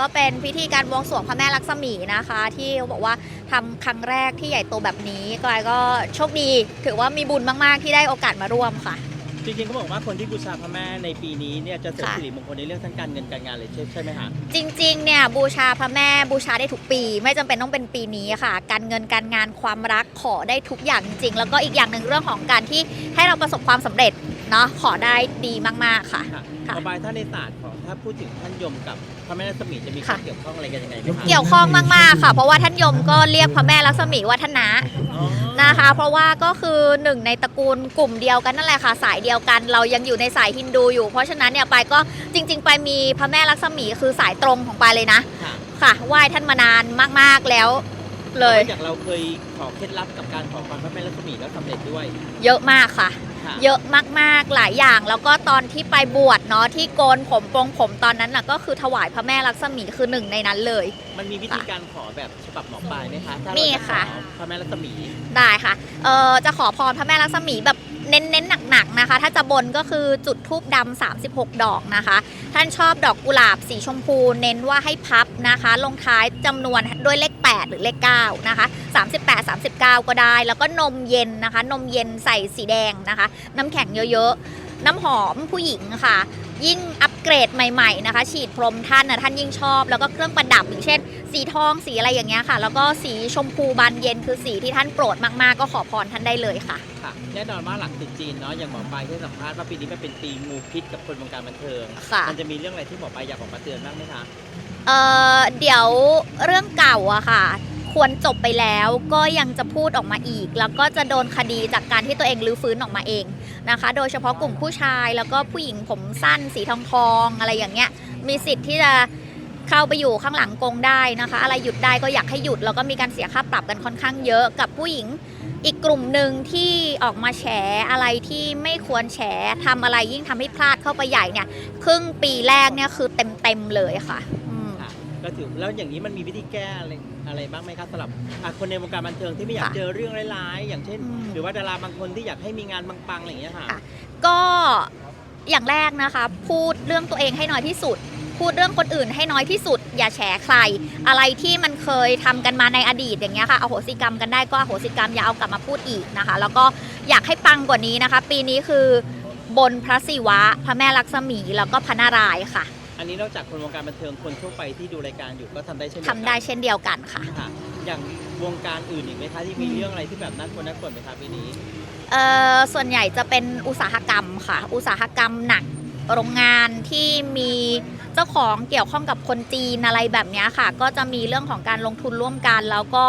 ก็เป็นพิธีการบวงสรวงพระแม่ลักษมีนะคะ ที่เขาบอกว่าทำครั้งแรกที่ใหญ่โตแบบนี้กลายก็โชคดีถือว่ามีบุญมาก ๆ ที่ได้โอกาสมาร่วมค่ะ จริงๆเขาบอกว่าคนที่บูชาพระแม่ในปีนี้เนี่ยจะเสริมค่ะสิริมงคลในเรื่องทั้งการเงินการงานเลยใช่ใช่ไหมคะจริงๆเนี่ยบูชาพระแม่บูชาได้ทุกปี ไม่จำเป็นต้องเป็นปีนี้ค่ะ การเงินการงานความรักขอได้ทุกอย่างจริงๆแล้วก็อีกอย่างหนึ่งเรื่องของการที่ให้เราประสบความสำเร็จ เนาะขอได้ดีมากๆค่ะค่ะ ค่ะต่อไปถ้าในศาสตร์ของถ้าพูดถึงท่านยมกับพระแม่รัศมีจะมีคค่ะ วามเกี่ยวข้องอะไรกันยังไงไหมคะเกี่ยวข้องมากๆค่ะ เพราะว่าท่านยมก็เรียกพระแม่ลักษมีว่าท่านนะอ๋อนะคะ เพราะว่าก็คือหนึ่งในตระกูลกลุ่มเดียวกันนั่นแหละค่ะ สายเดียวกัน เรายังอยู่ในสายฮินดูอยู่ เพราะฉะนั้นเนี่ยไปายก็จริง ๆ ไปายมีพระแม่ลักษมีคือสายตรงของไปายเลยนะค่ะค่ะไหว้ท่านมานานมากๆแล้วเลยจากเราเคยขอเคล็ดลับกับการขอพรพระแม่รัศมีแล้วสำเร็จด้วย เยอะมากค่ะ ค่ะ เยอะมากๆหลายอย่าง แล้วก็ตอนที่ไปบวชเนาะที่โกนผมปรงผมตอนนั้นน่ะก็คือถวายพระแม่ลักษมีคือหนึ่งในนั้นเลย มันมีวิธีการขอแบบฉบับหมอปลายไหมคะถ้ามีเราจะขค่ะอพระแม่รัศมี ได้ค่ะเออจะขอพรพระแม่ลักษมีแบบเน้นๆหนักๆนะคะ ถ้าจะบนก็คือจุดทูบดำ36 ดอกนะคะ ท่านชอบดอกกุหลาบสีชมพู เน้นว่าให้พับนะคะ ลงท้ายจำนวนด้วยเลข 8 หรือเลข9นะคะ38 39 ก็ได้ แล้วก็นมเย็นนะคะ นมเย็นใส่สีแดงนะคะ น้ำแข็งเยอะๆ น้ำหอมผู้หญิงค่ะ ยิ่งอัปเกรดใหม่ๆนะคะ ฉีดพรมท่านนะท่านยิ่งชอบ แล้วก็เครื่องประดับอย่างเช่น สีทองสีอะไรอย่างเงี้ยค่ะ แล้วก็สีชมพูบานเย็นคือสีที่ท่านโปรดมากๆ ก็ขอพรท่านได้เลยค่ะ ค่ะแน่นอนว่าหลังตรุษจีนเนาะอย่างหมอปลายที่สัมภาษณ์ว่าปีนี้มันเป็นปีงูพิษกับคนวงการบันเทิง ค่ะ มันจะมีเรื่องอะไรที่หมอปลายอยากออกมาเตือนบ้างไหมคะ เอ่อเดี๋ยวเรื่องเก่าอะค่ะ ควรจบไปแล้วก็ยังจะพูดออกมาอีก แล้วก็จะโดนคดีจากการที่ตัวเองรื้อฟื้นออกมาเองนะคะ โดยเฉพาะกลุ่มผู้ชายแล้วก็ผู้หญิงผมสั้นสีทองทองอะไรอย่างเงี้ยมีสิทธิ์ที่จะเข้าไปอยู่ข้างหลังกงได้นะคะ อะไรหยุดได้ก็อยากให้หยุดแล้วก็มีการเสียค่าปรับกันค่อนข้างเยอะกับผู้หญิงอีกกลุ่มหนึ่งที่ออกมาแฉอะไรที่ไม่ควรแฉทำอะไรยิ่งทำให้พลาดเข้าไปใหญ่เนี่ยครึ่งปีแรกเนี่ยคือเต็มๆเลยค่ะอืมค่ะ ก็ถือแล้วอย่างนี้มันมีวิธีแก้อะไรอะไรบ้างไหมคะสำหรับอะคนในวงการบันเทิงที่ไม่อยากค่ะเจอเรื่องร้ายๆอย่างเช่น อืม หรือว่าดาราบางคนที่อยากให้มีงานปังๆอะไรอย่างเงี้ยค่ะค่ะ ก็อย่างแรกนะคะ พูดเรื่องตัวเองให้น้อยที่สุด พูดเรื่องคนอื่นให้น้อยที่สุด อย่าแฉใคร อะไรที่มันเคยทำกันมาในอดีตอย่างเงี้ยค่ะอโหสิกรรมกันได้ก็อโหสิกรรมอย่าเอากลับมาพูดอีกนะคะ แล้วก็อยากให้ปังกว่านี้นะคะ ปีนี้คือบนพระศิวะ พระแม่ลักษมีแล้วก็พระนารายณ์ค่ะ อันนี้นอกจากคนวงการบันเทิงคนทั่วไปที่ดูรายการอยู่ก็ทำได้เช่นเดียวทำกันได้เช่นเดียวกันค่ะ ค่ะ อย่างวงการอื่นอีกไหมคะที่มีเรื่องอะไรที่แบบน่ากลัวน่ากลัวไหมคะปีนี้ เอ่อส่วนใหญ่จะเป็นอุตสาหกรรมค่ะ อุตสาหกรรมหนักโรงงานที่มีเจ้าของเกี่ยวข้องกับคนจีนอะไรแบบเนี้ยค่ะ ก็จะมีเรื่องของการลงทุนร่วมกัน แล้วก็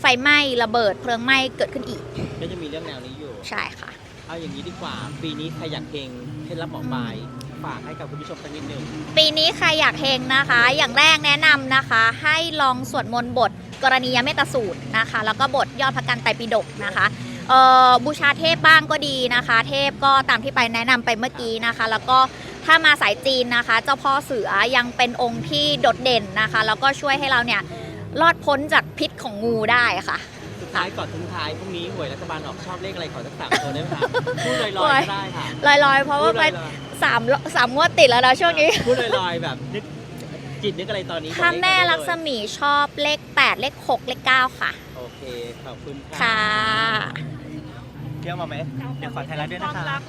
ไฟไหม้ระเบิดเพลิงไหม้เกิดขึ้นอีกก็จะมีเรื่องแนวนี้อยู่ ใช่ค่ะ เอาอย่างนี้ดีกว่า ปีนี้ใครอยากเพลงเคล็ดลับหมอปลาย ฝากให้กับคุณผู้ชมสักนิดหนึ่งปีนี้ใครอยากเฮงนะคะ อย่างแรกแนะนำนะคะ ให้ลองสวดมนต์บท กรณียเมตสูตรนะคะ แล้วก็บทยอดพระกันไตรปิฎกนะคะเอ่อบูชาเทพบ้างก็ดีนะคะ เทพก็ตามที่ไปแนะนำไปเมื่อกี้นะคะ แล้วก็ถ้ามาสายจีนนะคะ เจ้าพ่อเสือยังเป็นองค์ที่โดดเด่นนะคะ แล้วก็ช่วยให้เราเนี่ยรอดพ้นจากพิษของงูได้ค่ะ สุดท้ายก่อนทิ้งท้ายพรุ่งนี้หวยรัฐบาลออกชอบเลขอะไรขอสักสามตัวได้ไหมคะพูดลอยโอ้ยๆก็ได้ค่ะลอยๆ เพราะพูว่าดไปลอย สามสามงวดติดแล้วนะๆช่วงนี้ พูดลอยๆแบบนึกจิตนึกอะไรตอนนี้ถ้าแม่บอกเลขลักษได้เยมีชอบเลข 8 เลข 6 เลข 9 ค่ะ โอเค ขอบคุณค่ะ เที่ยวมาไหม เดี๋ยวขอไทยรัฐด้วยนะคะ